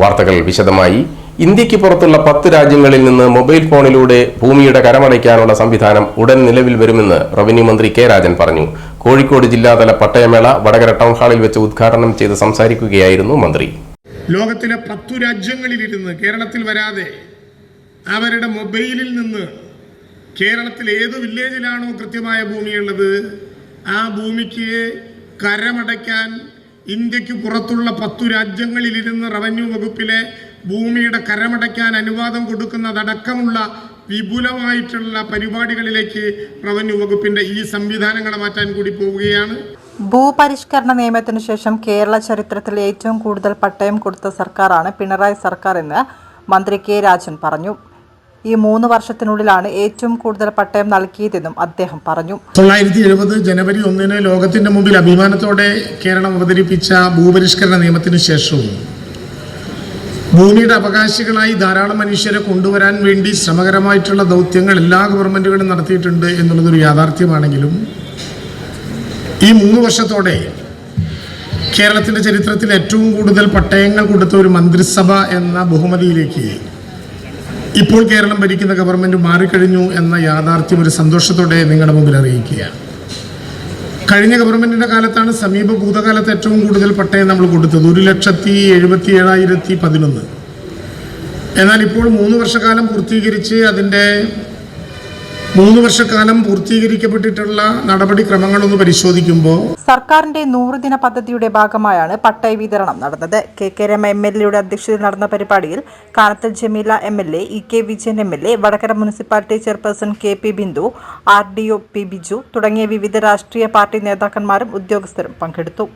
വാർത്തകൾ വിശദമായി. ഇന്ത്യയ്ക്ക് പുറത്തുള്ള പത്ത് രാജ്യങ്ങളിൽ നിന്ന് മൊബൈൽ ഫോണിലൂടെ ഭൂമിയുടെ കരമടയ്ക്കാനുള്ള സംവിധാനം ഉടൻ നിലവിൽ വരുമെന്ന് റവന്യൂ മന്ത്രി കെ രാജൻ പറഞ്ഞു. കോഴിക്കോട് ജില്ലാതല പട്ടയമേള വടകര ടൗൺ ഹാളിൽ വെച്ച് ഉദ്ഘാടനം ചെയ്ത് സംസാരിക്കുകയായിരുന്നു മന്ത്രി. ലോകത്തിലെ പത്തു രാജ്യങ്ങളിലിരുന്ന് കേരളത്തിൽ വരാതെ അവരുടെ മൊബൈലിൽ നിന്ന് കേരളത്തിൽ ഏത് വില്ലേജിലാണോ കൃത്യമായ ഭൂമിയുള്ളത് ആ ഭൂമിക്ക് കരമടയ്ക്കാൻ ഇന്ത്യയ്ക്ക് പുറത്തുള്ള പത്തു രാജ്യങ്ങളിലിരുന്ന് റവന്യൂ വകുപ്പിലെ ഭൂമിയുടെ കരമടയ്ക്കാൻ അനുവാദം കൊടുക്കുന്നതടക്കമുള്ള വിപുലമായിട്ടുള്ള പരിപാടികളിലേക്ക് റവന്യൂ വകുപ്പിന്റെ ഈ സംവിധാനങ്ങളെ മാറ്റാൻ കൂടി പോവുകയാണ്. ഭൂപരിഷ്കരണ നിയമത്തിനു ശേഷം കേരള ചരിത്രത്തിൽ ഏറ്റവും കൂടുതൽ പട്ടയം കൊടുത്ത സർക്കാരാണ് പിണറായി സർക്കാർ എന്ന് മന്ത്രി കെ രാജൻ പറഞ്ഞു. ഈ മൂന്ന് വർഷത്തിനുള്ളിലാണ് ഏറ്റവും കൂടുതൽ പട്ടയം നൽകിയതെന്നും അദ്ദേഹം പറഞ്ഞു. തൊള്ളായിരത്തി എഴുപത് ജനുവരി ഒന്നിന് ലോകത്തിന്റെ മുമ്പിൽ അഭിമാനത്തോടെ കേരളം അവതരിപ്പിച്ച ഭൂപരിഷ്കരണ നിയമത്തിന് ശേഷവും ഭൂമിയുടെ അവകാശികളായി ധാരാളം മനുഷ്യരെ കൊണ്ടുവരാൻ വേണ്ടി ശ്രമകരമായിട്ടുള്ള ദൗത്യങ്ങൾ എല്ലാ ഗവൺമെന്റുകളും നടത്തിയിട്ടുണ്ട് എന്നുള്ളതൊരു യാഥാർത്ഥ്യമാണെങ്കിലും ഈ മൂന്ന് വർഷത്തോടെ കേരളത്തിന്റെ ചരിത്രത്തിൽ ഏറ്റവും കൂടുതൽ പട്ടയങ്ങൾ കൊടുത്ത ഒരു മന്ത്രിസഭ എന്ന ബഹുമതിയിലേക്ക് ഇപ്പോൾ കേരളം ഭരിക്കുന്ന ഗവൺമെന്റ് മാറിക്കഴിഞ്ഞു എന്ന യാഥാർത്ഥ്യം ഒരു സന്തോഷത്തോടെ നിങ്ങളുടെ മുമ്പിൽ അറിയിക്കുകയാണ്. കഴിഞ്ഞ ഗവൺമെന്റിന്റെ കാലത്താണ് സമീപ ഭൂതകാലത്ത് ഏറ്റവും കൂടുതൽ പട്ടയം നമ്മൾ കൊടുത്തത് ഒരു ലക്ഷത്തി എഴുപത്തി ഏഴായിരത്തി പതിനൊന്ന്. എന്നാൽ ഇപ്പോൾ മൂന്ന് വർഷക്കാലം പൂർത്തീകരിച്ച് അതിന്റെ മൂന്ന് വർഷക്കാലം പൂർത്തീകരിക്കപ്പെട്ടിട്ടുള്ള നടപടിക്രമങ്ങളൊന്ന് പരിശോധിക്കുമ്പോൾ സർക്കാരിന്റെ നൂറുദിന പദ്ധതിയുടെ ഭാഗമായാണ് പട്ടയ വിതരണം നടന്നത്. K K Rama M L എയുടെ അധ്യക്ഷതയിൽ നടന്ന പരിപാടിയിൽ Kanathil Jameela M L A E K Vijayan M L A Vadakara municipality chairperson K P Bindu R D O P Biju തുടങ്ങിയ വിവിധ രാഷ്ട്രീയ പാർട്ടി നേതാക്കന്മാരും ഉദ്യോഗസ്ഥരും പങ്കെടുത്തു.